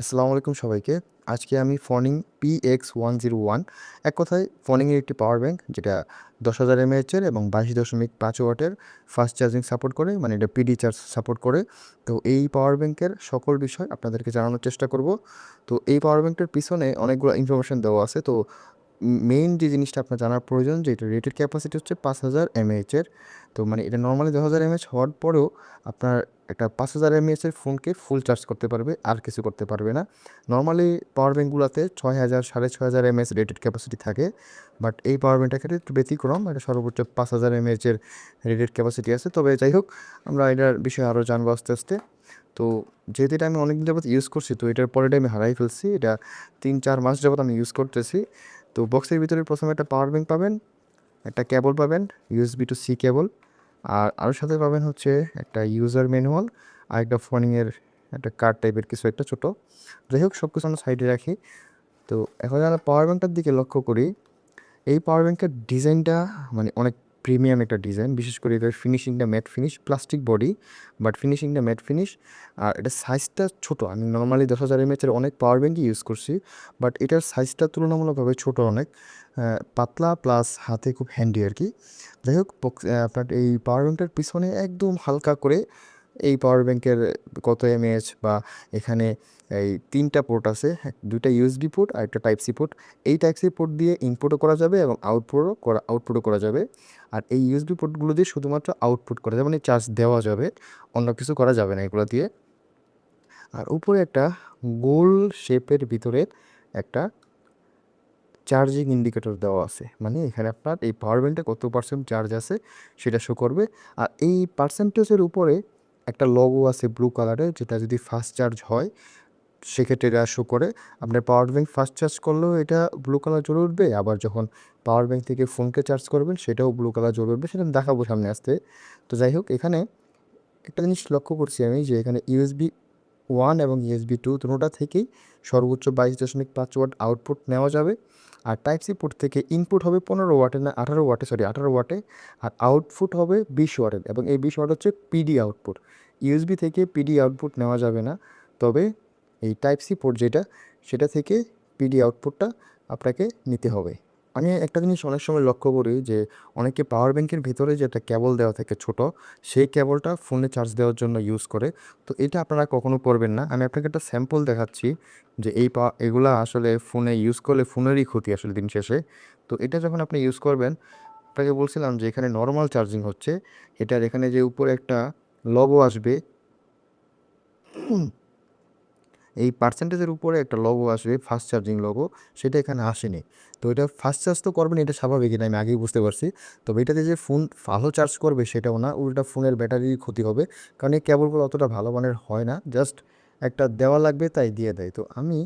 আসসালামু আলাইকুম সবাইকে। আজকে আমি Foneng P X one zero one এক কথায় ফনিংয়ের একটি পাওয়ার ব্যাংক যেটা দশ হাজার এমএএচের এবং বাইশ দশমিক পাঁচ ওয়াটের ফাস্ট চার্জিং সাপোর্ট করে মানে এটা পিডি চার্জ সাপোর্ট করে। তো এই পাওয়ার ব্যাঙ্কের সকল বিষয় আপনাদেরকে জানানোর চেষ্টা করব। তো এই পাওয়ার ব্যাঙ্কটার পিছনে অনেকগুলো ইনফরমেশন দেওয়া আছে। তো মেইন যে জিনিসটা আপনার জানার প্রয়োজন, যে এটা রেটেড ক্যাপাসিটি হচ্ছে পাঁচ হাজার এমএএচের তো মানে এটা নর্মালি দশ হাজার এমএএচ হওয়ার পরেও আপনার একটা পাঁচ হাজার এমএএচের ফোনকে ফুল চার্জ করতে পারবে, আর কিছু করতে পারবে না। নর্মালি পাওয়ার ব্যাঙ্কগুলোতে ছয় হাজার, সাড়ে ছয় হাজার এমএএচ রেটেড ক্যাপাসিটি থাকে বাট এই পাওয়ার ব্যাঙ্কটার ক্ষেত্রে একটু ব্যতিক্রম, এটা সর্বোচ্চ পাঁচ হাজার এমএএচের রেটেড ক্যাপাসিটি আছে। তবে যাই হোক, আমরা এটার বিষয়ে আরও জানব আস্তে আস্তে। তো যেহেতু এটা আমি অনেকদিন যাবত ইউজ করছি, তো এটার পরেটা আমি হারাই ফেলছি। এটা তিন, চার মাস যাবত আমি ইউজ করতেছি। তো বক্সের ভিতরে প্রথমে একটা পাওয়ার ব্যাঙ্ক পাবেন, একটা কেবল পাবেন ইউএসবি টু সি কেবল আর আরও সাথে পাবেন হচ্ছে একটা ইউজার ম্যানুয়াল আর একটা ফোনিংয়ের একটা কার্ড টাইপের কিছু একটা ছোটো। যাই হোক সব কিছু আমরা সাইডে রাখি। তো এখন আমরা পাওয়ার ব্যাঙ্কটার দিকে লক্ষ্য করি। এই পাওয়ার ব্যাঙ্কের ডিজাইনটা মানে অনেক প্রিমিয়াম একটা ডিজাইন বিশেষ করে এটার ফিনিশিংটা matte finish plastic body but ফিনিশিংটা ম্যাট ফিনিশ আর এটা সাইজটা ছোট। আমি নর্মালি দশ হাজার এমএচের অনেক পাওয়ার ব্যাঙ্কই ইউজ করছি বাট এটার সাইজটা তুলনামূলকভাবে ছোট অনেক পাতলা প্লাস হাতে খুব হ্যান্ডি আর কি যাই হোক আপনার এই পাওয়ার ব্যাঙ্কটার পিছনে একদম হালকা করে এই পাওয়ার ব্যাংকের কত এমএএচ বা এখানে এই তিনটা পোর্ট আছে, দুইটা ইউএসবি পোর্ট আর একটা টাইপ সি পোর্ট এই টাইপ সি পোর্ট দিয়ে ইনপুটও করা যাবে এবং আউটপুটও করা আউটপুটও করা যাবে। আর এই ইউএসবি পোর্টগুলো দিয়ে শুধুমাত্র আউটপুট করা যাবে মানে চার্জ দেওয়া যাবে, অন্য কিছু করা যাবে না এগুলো দিয়ে। আর উপরে একটা গোল শেপের ভিতরে একটা চার্জিং ইন্ডিকেটর দেওয়া আছে মানে এখানে আপনার এই পাওয়ার ব্যাঙ্কটা কত পার্সেন্ট চার্জ আছে সেটা শো করবে। আর এই পার্সেন্টেজের উপরে একটা লগও আছে ব্লু কালারের যেটা যদি ফাস্ট চার্জ হয়, সেক্ষেত্রে এটা শো করে। আপনার পাওয়ার ব্যাঙ্ক ফাস্ট চার্জ করলেও এটা ব্লু কালার জ্বলে উঠবে, আবার যখন পাওয়ার ব্যাঙ্ক থেকে ফোনকে চার্জ করবেন, সেটাও ব্লু কালার জ্বলে উঠবে, সেটা দেখাবো সামনে আসতে। তো যাই হোক, এখানে একটা জিনিস লক্ষ্য করছি আমি যে এখানে ইউএসবি ওয়ান এবং ইউএসবি টু দুটোটা থেকেই সর্বোচ্চ বাইশ দশমিক পাঁচ ওয়াট আউটপুট নেওয়া যাবে। আর টাইপ সি পোর্ট থেকে ইনপুট হবে পনেরো ওয়াটে না আঠারো ওয়াটে, সরি, আঠারো ওয়াটে। আর আউটপুট হবে বিশ ওয়াটের এবং এই বিশ ওয়াট হচ্ছে পিডি আউটপুট। ইউএসবি থেকে পিডি আউটপুট নেওয়া যাবে না। তবে এই টাইপ সি পোর্ট যেটা, সেটা থেকে পিডি আউটপুটটা আপনাকে নিতে হবে। আমি একটা জিনিস অনেক সময় লক্ষ্য করি যে, অনেকে পাওয়ার ব্যাঙ্কের ভিতরে যে একটা কেবল দেওয়া থাকে ছোট, সেই কেবলটা ফোনে চার্জ দেওয়ার জন্য ইউজ করে। তো এটা আপনারা কখনো করবেন না। আমি আপনাকে একটা স্যাম্পল দেখাচ্ছি যে এই পা, এগুলা আসলে ফোনে ইউজ করলে ফোনেরই ক্ষতি আসলে দিন শেষে। তো এটা যখন আপনি ইউজ করবেন, আপনাকে বলছিলাম যে এখানে নর্মাল চার্জিং হচ্ছে। এটার এখানে যে উপরে একটা লগো আসবে এই পার্সেন্টেজের উপরে একটা লগো আসবে ফাস্ট চার্জিং লগো সেটা এখানে আসেনি। তো এটা ফাস্ট চার্জ তো করবেন, এটা স্বাভাবিক, এটা আমি আগেই বুঝতে পারছি। তবে এটাতে যে ফোন ভালো চার্জ করবে, সেটাও না, উল্টা ফোনের ব্যাটারির ক্ষতি হবে। কারণ এই কেবলগুলো অতটা ভালো মানের হয় না জাস্ট একটা দেওয়া লাগবে, তাই দিয়ে দেয়। তো আমি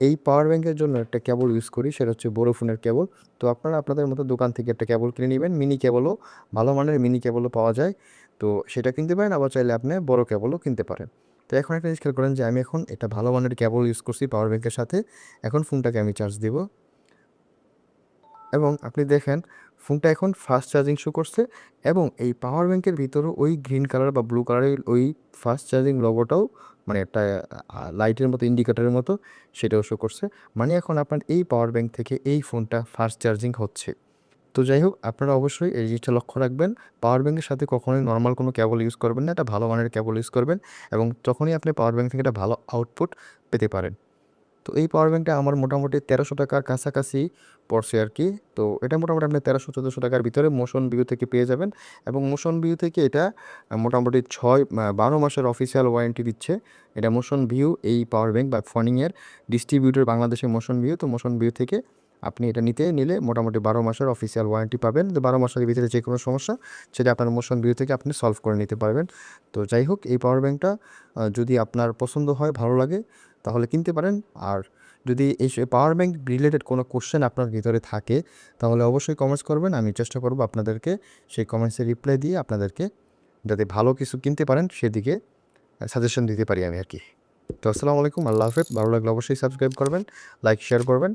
এই পাওয়ার ব্যাঙ্কের জন্য একটা কেবল ইউজ করি, সেটা হচ্ছে বড়ো ফোনের কেবল তো আপনারা আপনাদের মতো দোকান থেকে একটা কেবল কিনে নেবেন মিনি কেবলও ভালো মানের মিনি কেবলও পাওয়া যায়। তো সেটা কিনতে পারেন, আবার চাইলে আপনি বড় কেবলও কিনতে পারেন। তো এখন একটা জিনিস খেয়াল করেন যে আমি এখন এটা ভালো মানের কেবল ইউজ করছি পাওয়ার ব্যাঙ্কের সাথে। এখন ফোনটাকে আমি চার্জ দেব। এবং আপনি দেখেন ফোনটা এখন ফাস্ট চার্জিং শো করছে এবং এই পাওয়ার ব্যাঙ্কের ভিতরেও ওই গ্রিন কালার বা ব্লু কালারের ওই ফাস্ট চার্জিং লোগোটাও মানে একটা লাইটের মতো ইন্ডিকেটারের মতো সেটাও শো করছে। মানে এখন আপনার এই পাওয়ার ব্যাঙ্ক থেকে এই ফোনটা ফাস্ট চার্জিং হচ্ছে। তো যাই হোক আপনারা অবশ্যই এই জিনিসটা লক্ষ্য রাখবেন। পাওয়ার ব্যাঙ্কের সাথে কখনোই নর্মাল কোনো কেবল ইউজ করবেন না। এটা ভালো মানের কেবল ইউজ করবেন এবং তখনই আপনি পাওয়ার ব্যাঙ্ক থেকে একটা ভালো আউটপুট পেতে পারেন। তো এই পাওয়ার ব্যাঙ্কটা আমার মোটামুটি তেরোশো টাকার কাছাকাছি পড়ছে আর কি। তো এটা মোটামুটি আপনি তেরোশো, চোদ্দোশো টাকার ভিতরে মোশন ভিউ থেকে পেয়ে যাবেন এবং মোশন ভিউ থেকে এটা মোটামুটি ছয় বারো মাসের অফিসিয়াল ওয়ারেন্টি দিচ্ছে। এটা মোশন ভিউ এই পাওয়ার ব্যাঙ্ক বা ফনিংয়ের ডিস্ট্রিবিউটর বাংলাদেশে মোশন ভিউ তো মোশন ভিউ থেকে আপনি এটা নিতে নিলে মোটামুটি বারো মাসের অফিসিয়াল ওয়ারেন্টি পাবেন। তো বারো মাসের ভিতরে যে কোনো সমস্যা সেটা আপনার মোশন ভিউ থেকে আপনি সলভ করে নিতে পারবেন। তো যাই হোক, এই পাওয়ার ব্যাঙ্কটা যদি আপনার পছন্দ হয়, ভালো লাগে, তাহলে কিনতে পারেন। আর যদি এই পাওয়ার ব্যাঙ্ক রিলেটেড কোনো কোশ্চেন আপনার ভিতরে থাকে, তাহলে অবশ্যই কমেন্টস করবেন। আমি চেষ্টা করব আপনাদেরকে সেই কমেন্টসে রিপ্লাই দিয়ে আপনাদেরকে যাতে ভালো কিছু কিনতে পারেন, সেদিকে সাজেশন দিতে পারি আমি আর কি। তো আসসালামু আলাইকুম, আল্লাহ হাফেজ। ভালো লাগলে অবশ্যই সাবস্ক্রাইব করবেন লাইক শেয়ার করবেন।